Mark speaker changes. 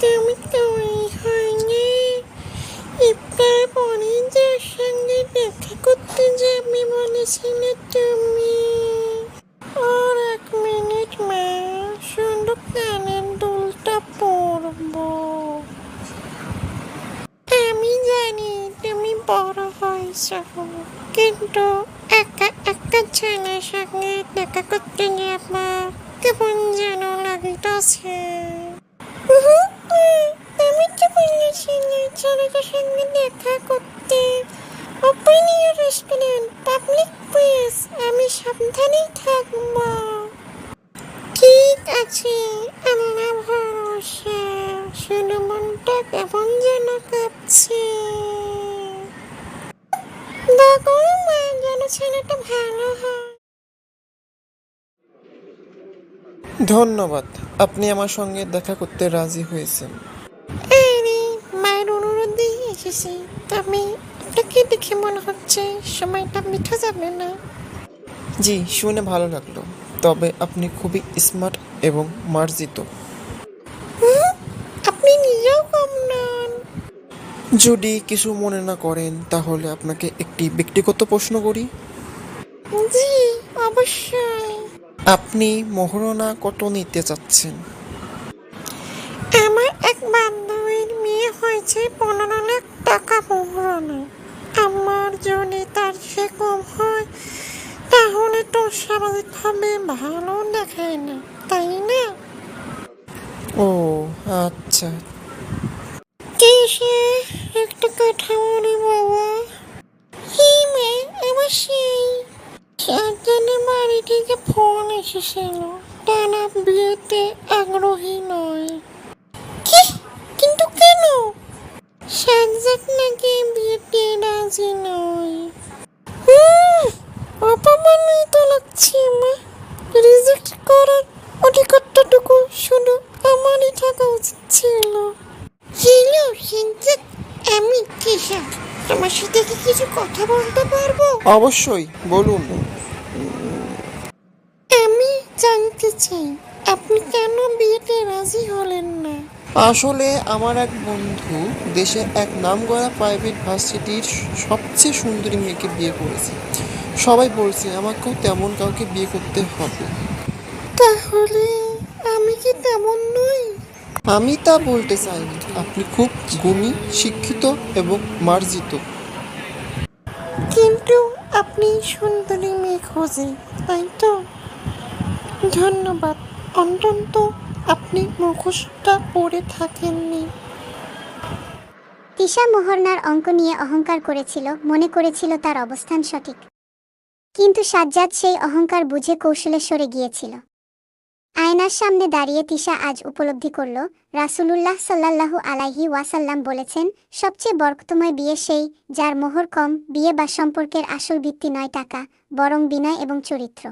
Speaker 1: তুমি তৈরি হয়নি ইফতার পরে যার সঙ্গে দেখা করতে যাবে বলেছিলে তুমি আর এক মিনিট মা শুধু কানের দুলটা পরবো আমি জানি তুমি বড় হয়েছ কিন্তু একা একা ছেলের সঙ্গে দেখা করতে যাবা কেমন যেন লাগিতেছে আমি দেখা করতে ওপেনিয়ার রেস্টুরেন্ট পাবলিক প্লেস আমি সাবধানেই থাকব ঠিক আছে আল্লাহ ভরসা শুনে মনটা কেমন যেন কাঁপছে দেখো মা যেন ছেলেটা ভালো হয়
Speaker 2: ধন্যবাদ, আপনি আমার সঙ্গে দেখা করতে রাজি হয়েছেন।
Speaker 1: এসেছি তবে আপনাকে দেখে মনে হচ্ছে সময়টা মিঠা যাবে না।
Speaker 2: জি শুনে ভালো লাগল। তবে আপনি খুবই স্মার্ট এবং মার্জিত।
Speaker 1: আপনি নিজেও কম নন।
Speaker 2: যদি কিছু মনে না করেন তাহলে আপনাকে একটি ব্যক্তিগত প্রশ্ন করি।
Speaker 1: জি অবশ্যই।
Speaker 2: আপনি মহরণা কত নিতে চাচ্ছেন?
Speaker 1: আমার এক বান্ধবীর মেয়ে হয়েছে পনেরো লাখ টাকা আমার যদি তার সে কম হয় তাহলে তো স্বাভাবিকভাবে ভালো দেখায় না তাই না?
Speaker 2: ও আচ্ছা।
Speaker 1: কিসে একটা কথা বলি বাবা। হি মে আমার সেই। সাজানের বাড়ি থেকে ফোন এসেছিল। তারা বিয়েতে আগ্রহী নয়। কি? কিন্তু কেন? সাজ্জাদ নাকি বিয়েতে রাজি নয়? অপমানিত লাগছে মা রিজেক্ট করার অধিকারটুকু শুধু আমারই থাকা উচিত ছিল। হ্যালো সিনচাক আমি কিশা তোমার সাথে কি কিছু কথা বলতে পারব?
Speaker 2: অবশ্যই বলুন।
Speaker 1: আমি জানতে চাই আপনি কেন বিয়েতে রাজি হলেন না?
Speaker 2: আসলে আমার এক বন্ধু দেশে এক নাম নামকরা প্রাইভেট ভার্সিটির সবচেয়ে সুন্দরী মেয়েকে বিয়ে করেছে। সবাই বলছে আমাকেও তেমন কাউকে বিয়ে করতে হবে।
Speaker 1: তাহলে আমি কি তেমন নই?
Speaker 2: আমি তা বলতে চাইনি। আপনি খুব গুণী শিক্ষিত এবং মার্জিত।
Speaker 1: কিন্তু আপনি সুন্দরী মেয়ে খোঁজে তাই তো? ধন্যবাদ। অন্তত আপনি মুখোশটা পরে থাকেননি।
Speaker 3: তিশা মোহরনার অঙ্ক নিয়ে অহংকার করেছিল, মনে করেছিল তার অবস্থান সঠিক। কিন্তু সাজ্জাদ সেই অহংকার বুঝে কৌশলে সরে গিয়েছিল। আয়নার সামনে দাঁড়িয়ে তিশা আজ উপলব্ধি করল, রাসূলুল্লাহ সাল্লাল্লাহু আলাইহি ওয়াসাল্লাম বলেছেন, সবচেয়ে বরকতময় বিয়ে সেই, যার মোহর কম, বিয়ে বা সম্পর্কের আসল ভিত্তি নয় টাকা, বরং বিনয় এবং চরিত্র।